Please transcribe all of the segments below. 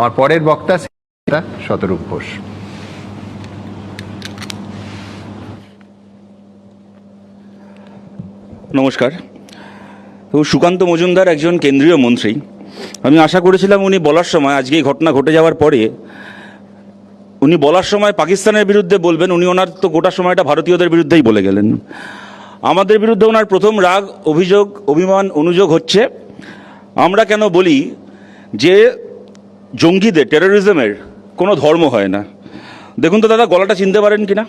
আমার পরের বক্তা শতরূপ ঘোষ। নমস্কার। তো সুকান্ত মজুমদার একজন কেন্দ্রীয় মন্ত্রী। আমি আশা করেছিলাম উনি বলার সময়, আজকে এই ঘটনা ঘটে যাওয়ার পরে, উনি বলার সময় পাকিস্তানের বিরুদ্ধে বলবেন, উনি ওনার তো গোটা সময়টা ভারতীয়দের বিরুদ্ধেই বলে গেলেন। আমাদের বিরুদ্ধে ওনার প্রথম রাগ, অভিযোগ, অভিমান, অনুযোগ হচ্ছে, আমরা কেন বলি যে জঙ্গিদের টেরোরিজমের কোনো ধর্ম হয় না দেখুন তো দাদা গলাটা চিনতে পারেন কিনা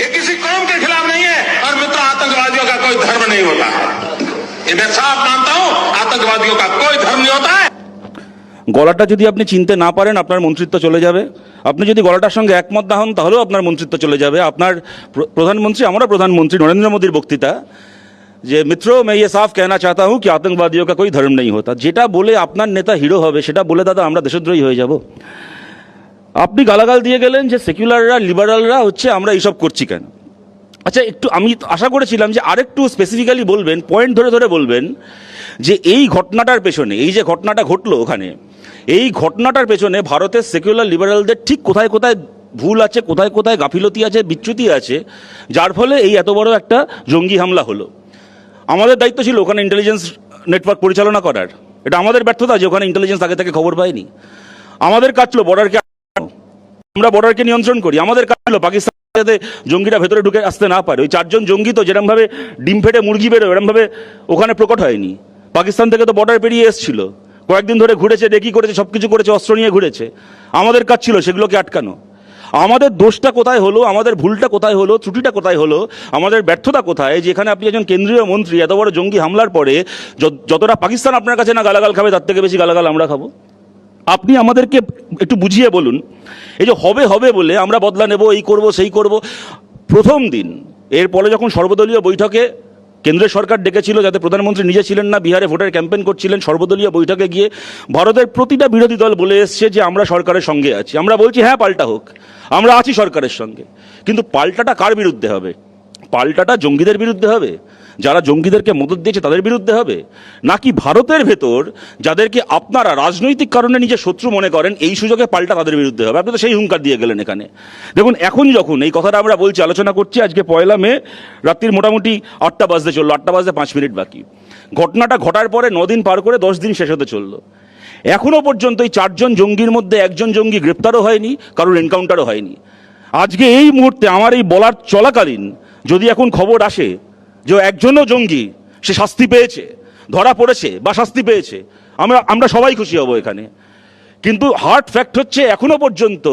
ये किसी कौम के खिलाफ नहीं है और मित्र आतंकवादियों का कोई धर्म नहीं होता ये मैं साफ मानता हूं आतंकवादियों का कोई धर्म नहीं होता है গলাটা যদি আপনি চিনতে না পারেন আপনার মন্ত্রিত্ব চলে যাবে আপনি যদি গলাটার সঙ্গে একমত না হন তাহলেও আপনার মন্ত্রিত্ব চলে যাবে আপনার প্র- প্রধানমন্ত্রী আমরা প্রধানমন্ত্রী নরেন্দ্র মোদীর বক্তৃতা যে মিত্র मैं ये साफ कहना चाहता हूं कि आतंकवादियों का कोई धर्म नहीं होता যেটা বলে আপনার নেতা হিরো হবে সেটা বলে দাদা আমরা দেশদ্রোহী হয়ে যাব আপনি গালাগাল দিয়ে গেলেন যে সেকুলাররা লিবারালরা হচ্ছে আমরা এইসব করছি কেন আচ্ছা একটু আমি আশা করেছিলাম যে আরেকটু স্পেসিফিক্যালি বলবেন পয়েন্ট ধরে ধরে বলবেন যে এই ঘটনাটার পেছনে এই যে ঘটনাটা ঘটলো ওখানে এই ঘটনাটার পেছনে ভারতের সেকুলার লিবারালদের ঠিক কোথায় কোথায় ভুল আছে কোথায় কোথায় গাফিলতি আছে বিচ্যুতি আছে যার ফলে এই এত বড় একটা জঙ্গি হামলা হলো আমাদের দায়িত্ব ছিল ওখানে ইন্টেলিজেন্স নেটওয়ার্ক পরিচালনা করার। এটা আমাদের ব্যর্থতা যে ওখানে ইন্টেলিজেন্স আগে থেকে খবর পায়নি। আমাদের কাজ ছিল বর্ডারকে আমরা বর্ডারকে নিয়ন্ত্রণ করি। আমাদের কাজ ছিল পাকিস্তান যাতে জঙ্গিরা ভেতরে ঢুকে আসতে না পারে। ওই চারজন জঙ্গি তো যেরমভাবে ডিম ফেটে মুরগি বেরো এরমভাবে ওখানে প্রকট হয়নি। পাকিস্তান থেকে তো বর্ডার পেরিয়ে এসেছিল। কয়েকদিন ধরে ঘুরেছে ডেকি করেছে সব কিছু করেছে, অস্ত্র নিয়ে ঘুরেছে। আমাদের কাজ ছিল সেগুলোকে আটকানো। আমাদের দোষটা কোথায় হলো? আমাদের ভুলটা কোথায় হলো? ত্রুটিটা কোথায় হলো? আমাদের ব্যর্থতা কোথায়? যেখানে আপনি একজন কেন্দ্রীয় মন্ত্রী, এত বড় জঙ্গি হামলার পরে যত- যতটা পাকিস্তান আপনার কাছে না গালাগাল খাবে, তার থেকে বেশি গালাগাল আমরা খাব? আপনি আমাদেরকে একটু বুঝিয়ে বলুন, এই যে হবে হবে বলে আমরা বদলা নেব, এই করব, সেই করব। প্রথম দিন, এরপরে যখন সর্বদলীয় বৈঠকে কেন্দ্রের সরকার ডেকেছিল যাতে প্রধানমন্ত্রী নিজে ছিলেন না, বিহারে ভোটের ক্যাম্পেন করছিলেন, সর্বদলীয় বৈঠকে গিয়ে ভারতের প্রতিটা বিরোধী দল বলে এসছে যে আমরা সরকারের সঙ্গে আছি। আমরা বলছি হ্যাঁ পাল্টা হোক। আমরা আছি সরকারের সঙ্গে। কিন্তু পাল্টাটা কার বিরুদ্ধে হবে? পাল্টাটা জঙ্গিদের বিরুদ্ধে হবে? যারা জঙ্গিদেরকে মদত দিয়েছে তাদের বিরুদ্ধে হবে? নাকি ভারতের ভেতর যাদেরকে আপনারা রাজনৈতিক কারণে নিজে শত্রু মনে করেন, এই সুযোগে পাল্টা তাদের বিরুদ্ধে হবে? আপনি তো সেই হুঙ্কার দিয়ে গেলেন এখানে। দেখুন, এখন যখন এই কথাটা আমরা বলছি, আলোচনা করছি, আজকে পয়লা মে, রাত্রির মোটামুটি আটটা বাজতে চলল, আটটা বাজতে পাঁচ মিনিট বাকি। ঘটনাটা ঘটার পরে দিন পার করে দশ দিন শেষ হতে চলল। এখনও পর্যন্ত এই চারজন জঙ্গির মধ্যে একজন জঙ্গি গ্রেপ্তারও হয়নি, কারোর এনকাউন্টারও হয়নি। আজকে এই মুহূর্তে আমার এই বলার চলাকালীন যদি এখন খবর আসে যে একজনও জঙ্গি, সে শাস্তি পেয়েছে, ধরা পড়েছে বা শাস্তি পেয়েছে, আমরা আমরা সবাই খুশি হব এখানে। কিন্তু হার্ড ফ্যাক্ট হচ্ছে, এখনও পর্যন্ত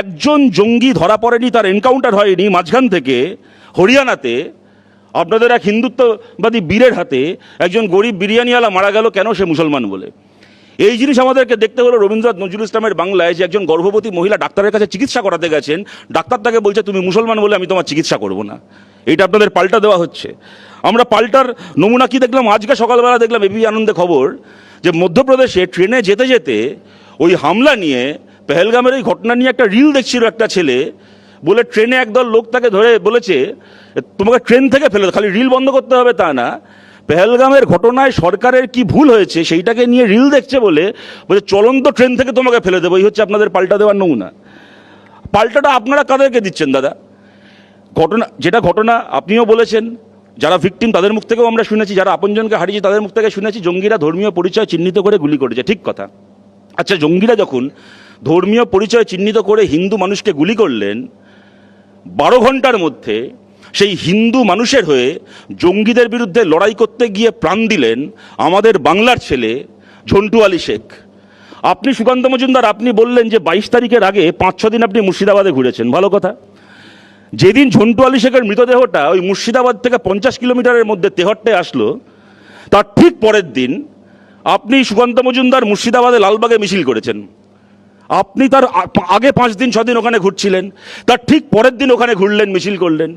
একজন জঙ্গি ধরা পড়েনি, তার এনকাউন্টার হয়নি মাঝখান থেকে, হরিয়ানাতে, আপনাদের এক হিন্দুত্ববাদী বীরের হাতে একজন গরিব বিরিয়ানিওয়ালা মারা গেল, কেন সে মুসলমান বলে? এই জিনিস আমাদেরকে দেখতে হলো রবীন্দ্রনাথ নজরুল ইসলামের বাংলায় যে একজন গর্ভবতী মহিলা ডাক্তারের কাছে চিকিৎসা করাতে গেছেন, ডাক্তার তাকে বলছে, তুমি মুসলমান বলে আমি তোমার চিকিৎসা করব না। এইটা আপনাদের পাল্টা দেওয়া হচ্ছে। আমরা পাল্টার নমুনা কি দেখলাম? আজকে সকালবেলা দেখলাম এবি আনন্দে খবর যে মধ্যপ্রদেশে ট্রেনে যেতে যেতে ওই হামলা নিয়ে পেহেলগামের ওই ঘটনা নিয়ে একটা রিল দেখছিল একটা ছেলে বলে ট্রেনে একদল লোক তাকে ধরে বলেছে, তোমাকে ট্রেন থেকে ফেলে খালি রিল বন্ধ করতে হবে তা না। পেহেলগামের ঘটনায় সরকারের কি ভুল হয়েছে সেইটাকে নিয়ে রিল দেখছে বলে বলে চলন্ত ট্রেন থেকে তোমাকে ফেলে দেবো, এই হচ্ছে আপনাদের পাল্টা দেওয়ার নমুনা। পাল্টাটা আপনারা কাদেরকে দিচ্ছেন দাদা? ঘটনা, যেটা ঘটনা আপনিও বলেছেন, যারা ভিকটিম তাদের মুখ থেকেও আমরা শুনেছি, যারা আপনজনকে হারিয়েছি তাদের মুখ থেকে শুনেছি, জঙ্গিরা ধর্মীয় পরিচয় চিহ্নিত করে গুলি করেছে, ঠিক কথা। আচ্ছা জঙ্গিরা যখন ধর্মীয় পরিচয় চিহ্নিত করে হিন্দু মানুষকে গুলি করলেন, বারো ঘণ্টার মধ্যে সেই হিন্দু মানুষের হয়ে জঙ্গিদের বিরুদ্ধে লড়াই করতে গিয়ে প্রাণ দিলেন আমাদের বাংলার ছেলে ঝন্টু আলী শেখ। আপনি সুকান্ত মজুমদার, আপনি বললেন যে বাইশ তারিখের আগে পাঁচ ছ দিন আপনি মুর্শিদাবাদে ঘুরেছেন। ভালো কথা। যেদিন ঝন্টু আলী শেখের মৃতদেহটা ওই মুর্শিদাবাদ থেকে পঞ্চাশ কিলোমিটারের মধ্যে তেহট্টে আসলো, তার ঠিক পরের দিন আপনি সুকান্ত মজুমদার মুর্শিদাবাদে লালবাগে মিছিল করেছেন। আপনি তার আগে পাঁচ দিন, ছ দিন ওখানে ঘুরছিলেন, তার ঠিক পরের দিন ওখানে ঘুরলেন, মিছিল করলেন।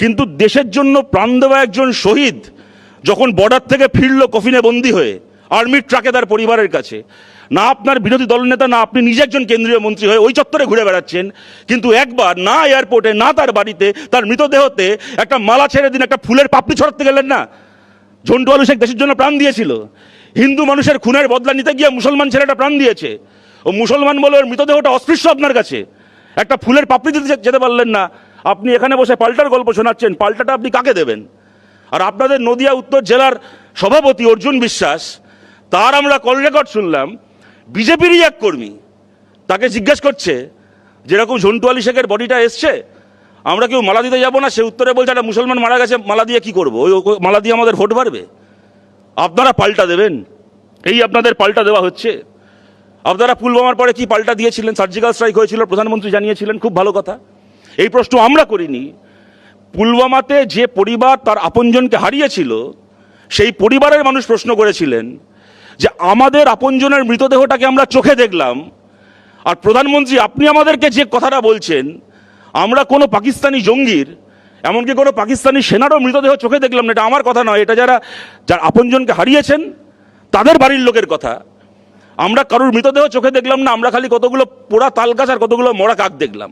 কিন্তু দেশের জন্য প্রাণ দেওয়া একজন শহীদ যখন বর্ডার থেকে ফিরল কফিনে বন্দি হয়ে আর্মির ট্রাকে তার পরিবারের কাছে, না আপনার বিরোধী দলনেতা না আপনি নিজে একজন কেন্দ্রীয় মন্ত্রী হয়ে ওই চত্বরে ঘুরে বেড়াচ্ছেন, কিন্তু একবার না এয়ারপোর্টে না তার বাড়িতে, তার মৃতদেহতে একটা মালা ছেড়ে দিন, একটা ফুলের পাপড়ি ছড়াতে গেলেন না? ঝন্টু আলু শেখ দেশের জন্য প্রাণ দিয়েছিল। হিন্দু মানুষের খুনের বদলা নিতে গিয়ে মুসলমান ছেলেটা প্রাণ দিয়েছে। ও মুসলমান বলে ওর মৃতদেহটা অস্পৃশ্য আপনার কাছে। একটা ফুলের পাপড়ি দিতে যেতে পারলেন না। আপনি এখানে বসে পাল্টার গল্প শোনাচ্ছেন, পাল্টাটা আপনি কাকে দেবেন? আর আপনাদের নদিয়া, উত্তর জেলার সভাপতি অর্জুন বিশ্বাস, তার আমরা কল রেকর্ড শুনলাম, বিজেপিরই এক কর্মী তাকে জিজ্ঞেস করছে, যেরকম ঝন্টু আলী শেখের বডিটা এসছে, আমরা কেউ মালা দিতে যাব না? সে উত্তরে বলছে, একটা মুসলমান মারা গেছে, মালা দিয়ে কি করব? ওই মালা দিয়ে আমাদের ভোট বাড়বে। আপনারা পাল্টা দেবেন। এই আপনাদের পাল্টা দেওয়া হচ্ছে। আপনারা পুলওয়ামার পরে কি পাল্টা দিয়েছিলেন? সার্জিক্যাল স্ট্রাইক হয়েছিল, প্রধানমন্ত্রী জানিয়েছিলেন, খুব ভালো কথা। এই প্রশ্ন আমরা করিনি। পুলওয়ামাতে যে পরিবার তার আপনজনকে হারিয়েছিল, সেই পরিবারের মানুষ প্রশ্ন করেছিলেন যে আমাদের আপনজনের মৃতদেহটাকে আমরা চোখে দেখলাম। আর প্রধানমন্ত্রী, আপনি আমাদেরকে যে কথাটা বলছেন, আমরা কোনো পাকিস্তানি জঙ্গির, এমনকি কোনো পাকিস্তানি সেনারও মৃতদেহ চোখে দেখলাম না। এটা আমার কথা নয়, এটা যারা, যার আপনজনকে হারিয়েছেন, তাদের বাড়ির লোকের কথা। আমরা কারোর মৃতদেহ চোখে দেখলাম না, আমরা খালি কতগুলো পোড়া তাল গাছ আর কতগুলো মরা কাক দেখলাম।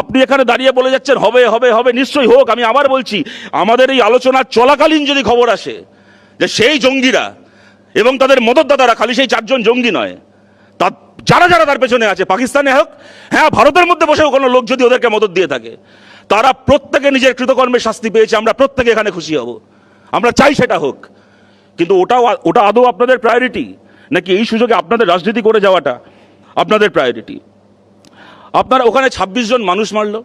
আপনি এখানে দাঁড়িয়ে বলে যাচ্ছেন, হবে হবে হবে, নিশ্চয়ই হোক, আমি আবার বলছি, আমাদের এই আলোচনা চলাকালীন যদি খবর আসে যে সেই জঙ্গিরা এবং তাদের মদতদাতারা খালি সেই চারজন জঙ্গি নয়, তা যারা যারা তার পেছনে আছে, পাকিস্তানে হোক হ্যাঁ ভারতের মধ্যে বসেও কোনো লোক যদি ওদেরকে মদত দিয়ে থাকে, তারা প্রত্যেকে নিজের কৃতকর্মের শাস্তি পেয়েছে, আমরা প্রত্যেকে এখানে খুশি হব। আমরা চাই সেটা হোক, কিন্তু ওটাও ওটা আদৌ আপনাদের প্রায়োরিটি নাকি এই সুযোগে আপনাদের রাজনীতি করে যাওয়াটা আপনাদের প্রায়োরিটি আপনারা ওখানে ২৬ জন মানুষ মারলো,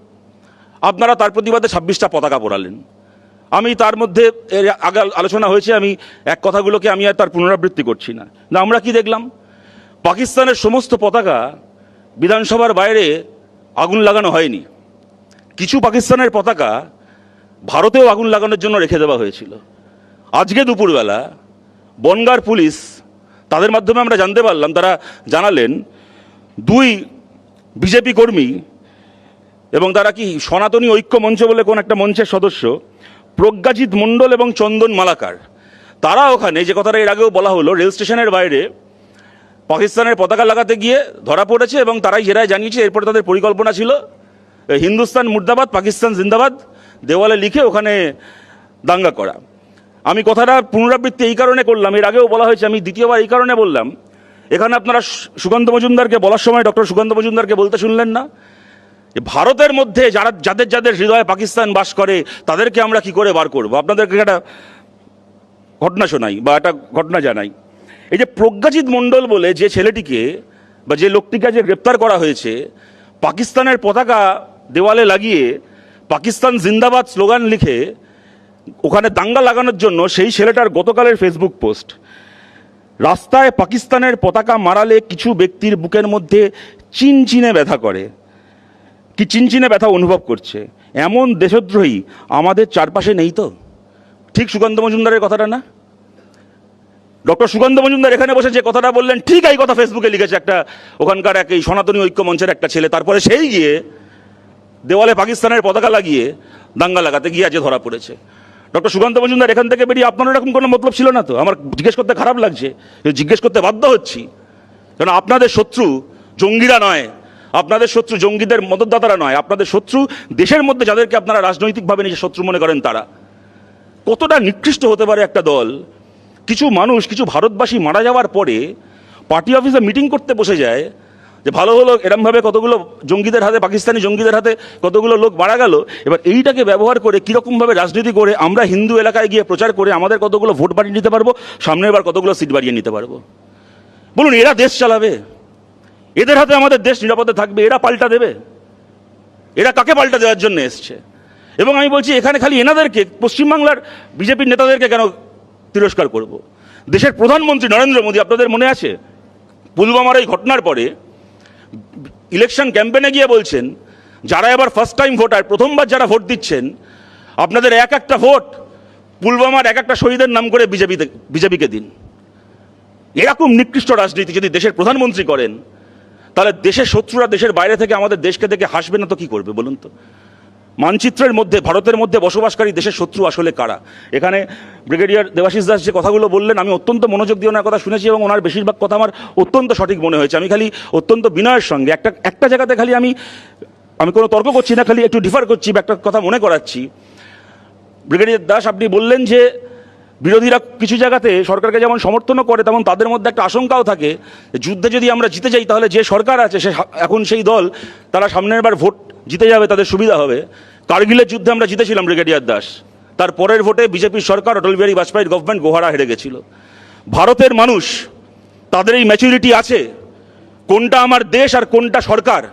আপনারা তার প্রতিবাদে ছাব্বিশটা পতাকা পোড়ালেন। আমি তার মধ্যে এর আগে আলোচনা হয়েছে, আমি এক কথাগুলোকে আমি আর তার পুনরাবৃত্তি করছি না। না, আমরা কি দেখলাম? পাকিস্তানের সমস্ত পতাকা বিধানসভার বাইরে আগুন লাগানো হয়নি। কিছু পাকিস্তানের পতাকা ভারতেও আগুন লাগানোর জন্য রেখে দেওয়া হয়েছিল। আজকে দুপুরবেলা বনগার পুলিশ তাদের মাধ্যমে আমরা জানতে পারলাম, তারা জানালেন, দুই বিজেপি কর্মী এবং তারা কি সনাতনী ঐক্য মঞ্চ বলে কোন একটা মঞ্চের সদস্য, প্রজ্ঞাজিৎ মণ্ডল এবং চন্দন মালাকার। তারা ওখানে যে কথাটা এর আগেও বলা হলো, রেল স্টেশনের বাইরে পাকিস্তানের পতাকা লাগাতে গিয়ে ধরা পড়েছে এবং তারাই জেরায় জানিয়েছে, এরপরে তাদের পরিকল্পনা ছিল হিন্দুস্তান মুর্দাবাদ, পাকিস্তান জিন্দাবাদ দেওয়ালে লিখে ওখানে দাঙ্গা করা। আমি কথাটা পুনরাবৃত্তি এই কারণে করলাম, এর আগেও বলা হয়েছে, আমি দ্বিতীয়বার এই কারণে বললাম। এখানে আপনারা সুকান্ত মজুমদারকে বলার সময় ডক্টর সুকান্ত মজুমদারকে বলতে শুনলেন না? ভারতের মধ্যে যারা, যাদের যাদের হৃদয়ে পাকিস্তান বাস করে, তাদেরকে আমরা কি করে বার করব? আপনাদেরকে একটা ঘটনা শোনাই, বা একটা ঘটনা জানাই। এই যে প্রজ্ঞাজিৎ মণ্ডল বলে যে ছেলেটিকে, বা যে লোকটিকে যে গ্রেপ্তার করা হয়েছে, পাকিস্তানের পতাকা দেওয়ালে লাগিয়ে পাকিস্তান জিন্দাবাদ স্লোগান লিখে ওখানে দাঙ্গা লাগানোর জন্য সেই ছেলেটার গতকালের ফেসবুক পোস্ট রাস্তায় পাকিস্তানের পতাকা মারালে কিছু ব্যক্তির বুকের মধ্যে চিনচিনে ব্যথা করে। কি চিনচিনে ব্যথা অনুভব করছে? এমন দেশদ্রোহী আমাদের চারপাশে নেই তো? ঠিক সুকান্ত মজুমদারের কথাটা না? ডক্টর সুকান্ত মজুমদার এখানে বসে যে কথাটা বললেন, ঠিক এই কথা ফেসবুকে লিখেছে একটা, ওখানকার এক এই সনাতনী ঐক্য মঞ্চের একটা ছেলে, তারপরে সেই গিয়ে দেওয়ালে পাকিস্তানের পতাকা লাগিয়ে দাঙ্গা লাগাতে গিয়ে আজ ধরা পড়েছে। ডক্টর সুকান্ত মজুমদার এখান থেকে বেরিয়ে আপনার এরকম কোনো মতলব ছিল না তো? আমার জিজ্ঞেস করতে খারাপ লাগছে। জিজ্ঞেস করতে বাধ্য হচ্ছি। কারণ আপনাদের শত্রু জঙ্গিরা নয়। আপনাদের শত্রু জঙ্গিদের মদতদাতারা নয়। আপনাদের শত্রু দেশের মধ্যে যাদেরকে আপনারা রাজনৈতিকভাবে নিজের শত্রু মনে করেন তারা। কতটা নিকৃষ্ট হতে পারে একটা দল? কিছু মানুষ, কিছু ভারতবাসী মারা যাওয়ার পরে পার্টি অফিসে মিটিং করতে বসে যায়। যে ভালো হলো, এরমভাবে কতগুলো জঙ্গিদের হাতে, পাকিস্তানি জঙ্গিদের হাতে কতগুলো লোক মারা গেল, এবার এইটাকে ব্যবহার করে কীরকমভাবে রাজনীতি করে আমরা হিন্দু এলাকায় গিয়ে প্রচার করে আমাদের কতগুলো ভোট বাড়িয়ে নিতে পারব সামনে এবার কতগুলো সিট বাড়িয়ে নিতে পারব। বলুন, এরা দেশ চালাবে? এদের হাতে আমাদের দেশ নিরাপদে থাকবে? এরা পাল্টা দেবে? এরা কাকে পাল্টা দেওয়ার জন্য এসছে? এবং আমি বলছি, এখানে খালি এনাদেরকে, পশ্চিমবাংলার বিজেপির নেতাদেরকে কেন তিরস্কার করব? দেশের প্রধানমন্ত্রী নরেন্দ্র মোদী, আপনাদের মনে আছে? পুলওয়ামার এই ঘটনার পরে ইলেকশন ক্যাম্পেনে গিয়ে বলছেন, যারা এবার ফার্স্ট টাইম ভোটার প্রথমবার যারা ভোট দিচ্ছেন, আপনাদের এক একটা ভোট পুলওয়ামার এক একটা শহীদের নাম করে বিজেপিতে বিজেপিকে দিন। এরকম নিকৃষ্ট রাজনীতি যদি দেশের প্রধানমন্ত্রী করেন, তাহলে দেশের শত্রুরা দেশের বাইরে থেকে আমাদের দেশকে দেখে হাসবে না তো কি করবে বলুন তো? মানচিত্রের মধ্যে, ভারতের মধ্যে বসবাসকারী দেশের শত্রু আসলে কারা? এখানে ব্রিগেডিয়ার দেবাশিস দাস যে কথাগুলো বললেন, আমি অত্যন্ত মনোযোগ দিয়ে ওনার কথা শুনেছি এবং ওনার বেশিরভাগ কথা আমার অত্যন্ত সঠিক মনে হয়েছে। আমি খালি অত্যন্ত বিনয়ের সঙ্গে, একটা একটা জায়গাতে খালি আমি আমি কোনো তর্ক করছি না, খালি একটু ডিফার করছি বা একটা কথা মনে করাচ্ছি। ব্রিগেডিয়ার দাস, আপনি বললেন যে বিরোধীরা কিছু জায়গাতে সরকারকে যেমন সমর্থনও করে, তেমন তাদের মধ্যে একটা আশঙ্কাও থাকে যুদ্ধে যদি আমরা জিতে যাই, তাহলে যে সরকার আছে, সে এখন সেই দল, তারা সামনের বার ভোট জিতে যাবে তাদের সুবিধা হবে। কার্গিলের যুদ্ধে আমরা জিতেছিলাম, ব্রিগেডিয়ার দাস। তার পরের ভোটে বিজেপির সরকার, অটল বিহারী বাজপেয়ীর গভর্নমেন্ট গোহারা হেরে গেছিল। ভারতের মানুষ, তাদের এই ম্যাচুরিটি আছে। কোনটা আমার দেশ আর কোনটা সরকার?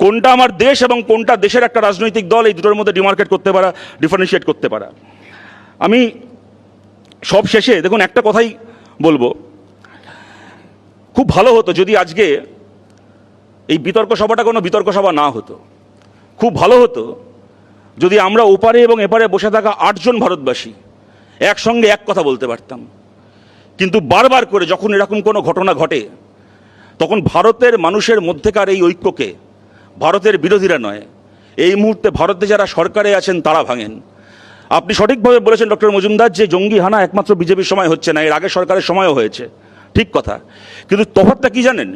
কোনটা আমার দেশ এবং কোনটা দেশের একটা রাজনৈতিক দল, এই দুটোর মধ্যে ডিমার্কেট করতে পারা ডিফারেন্সিয়েট করতে পারা। আমি সব শেষে, দেখুন, একটা কথাই বলব। খুব ভালো হতো যদি আজকে এই বিতর্ক সভাটা কোনো বিতর্ক সভা না হতো। খুব ভালো হতো যদি আমরা ওপারে এবং এপারে বসে থাকা আটজন ভারতবাসী একসঙ্গে এক কথা বলতে পারতাম। কিন্তু বারবার করে যখন এরকম কোনো ঘটনা ঘটে, তখন ভারতের মানুষের মধ্যেকার এই ঐক্যকে ভারতের বিরোধীরা নয়, এই মুহূর্তে ভারতে যারা সরকারে আছেন তারা ভাঙেন। আপনি সঠিকভাবে বলেছেন ডক্টর মজুমদার যে জঙ্গি হানা একমাত্র বিজেপির সময় হচ্ছে না, এর আগে সরকারের সময়ও হয়েছে, ঠিক কথা। কিন্তু তফাৎটা কি জানেন?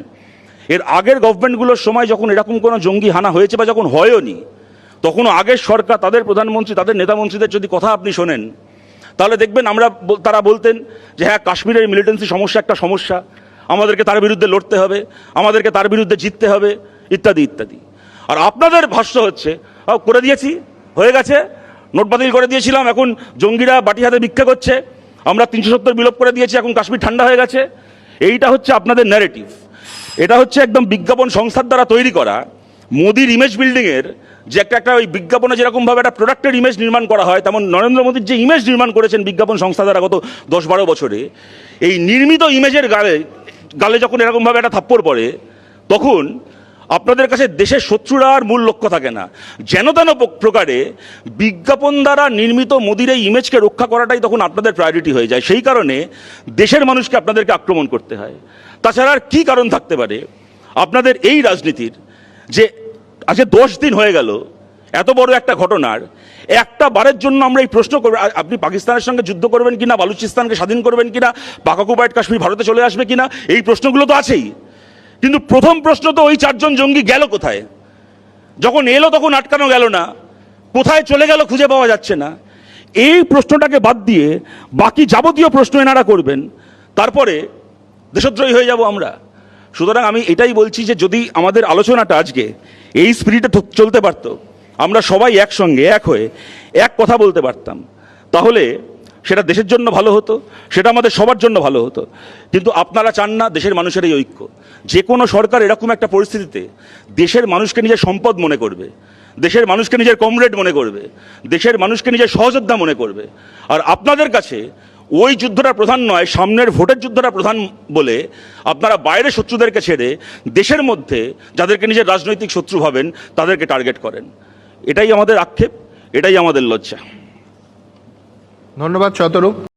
এর আগের গভর্নমেন্টগুলোর সময় যখন এরকম কোনো জঙ্গি হানা হয়েছে বা যখন হয়ওনি তখন আগের সরকার, তাদের প্রধানমন্ত্রী, তাদের নেতামন্ত্রীদের যদি কথা আপনি শোনেন, তাহলে দেখবেন আমরা তারা বলতেন যে হ্যাঁ কাশ্মীরের মিলিটেন্সি সমস্যা একটা সমস্যা, আমাদেরকে তার বিরুদ্ধে লড়তে হবে, আমাদেরকে তার বিরুদ্ধে জিততে হবে, ইত্যাদি ইত্যাদি। আর আপনাদের ভাষ্য হচ্ছে করে দিয়েছি, হয়ে গেছে, নোট বাতিল করে দিয়েছিলাম, এখন জঙ্গিরা বাটি হাতে ভিক্ষা করছে, আমরা তিনশো সত্তর বিলোপ করে দিয়েছি, এখন কাশ্মীর ঠান্ডা হয়ে গেছে। এইটা হচ্ছে আপনাদের ন্যারেটিভ এটা হচ্ছে একদম বিজ্ঞাপন সংস্থার দ্বারা তৈরি করা মোদির ইমেজ বিল্ডিংয়ের যে একটা একটা ওই বিজ্ঞাপনে যেরকমভাবে একটা প্রোডাক্টের ইমেজ নির্মাণ করা হয়, তেমন নরেন্দ্র মোদীর যে ইমেজ নির্মাণ করেছেন বিজ্ঞাপন সংস্থা দ্বারা গত দশ বারো বছরে, এই নির্মিত ইমেজের গালে গালে যখন এরকমভাবে একটা থাপ্পড় পড়ে, তখন আপনাদের কাছে দেশের শত্রুরা আর মূল লক্ষ্য থাকে না। যেন তেন প্রকারে বিজ্ঞাপন দ্বারা নির্মিত মোদির এই ইমেজকে রক্ষা করাটাই তখন আপনাদের প্রায়োরিটি হয়ে যায়। সেই কারণে দেশের মানুষকে আপনাদেরকে আক্রমণ করতে হয়। তাছাড়া আর কী কারণ থাকতে পারে? আপনাদের এই রাজনীতির যে আজকে দশ দিন হয়ে গেল, এত বড় একটা ঘটনার, একটা বারের জন্য আমরা এই প্রশ্ন করব আপনি পাকিস্তানের সঙ্গে যুদ্ধ করবেন কিনা, বালুচিস্তানকে স্বাধীন করবেন কিনা পাকাকুবাইট কাশ্মীর ভারতে চলে আসবে কিনা, এই প্রশ্নগুলো তো আছেই। কিন্তু প্রথম প্রশ্ন তো ওই চারজন জঙ্গি গেল কোথায়? যখন এলো তখন আটকানো গেল না, কোথায় চলে গেল খুঁজে পাওয়া যাচ্ছে না। এই প্রশ্নটাকে বাদ দিয়ে বাকি যাবতীয় প্রশ্ন এনারা করবেন। তারপরে দেশদ্রোহী হয়ে যাব আমরা। সুতরাং আমি এটাই বলছি যে যদি আমাদের আলোচনাটা আজকে এই স্পিরিটে চলতে পারতো, আমরা সবাই একসঙ্গে, এক হয়ে এক কথা বলতে পারতাম, তাহলে সেটা দেশের জন্য ভালো হতো, সেটা আমাদের সবার জন্য ভালো হতো। কিন্তু আপনারা চান না দেশের মানুষের এই ঐক্য। যে কোনো সরকার এরকম একটা পরিস্থিতিতে দেশের মানুষকে নিজের সম্পদ মনে করবে, দেশের মানুষকে নিজের কমরেড মনে করবে, দেশের মানুষকে নিজের সহযোদ্ধা মনে করবে। আর আপনাদের কাছে ওই যুদ্ধটা প্রধান নয়, সামনের ভোটের যুদ্ধটা প্রধান বলে আপনারা বাইরের শত্রুদেরকে ছেড়ে দেশের মধ্যে যাদেরকে নিজের রাজনৈতিক শত্রু ভাবেন, তাদেরকে টার্গেট করেন। এটাই আমাদের আক্ষেপ, এটাই আমাদের লজ্জা। ধন্যবাদ শতরূপ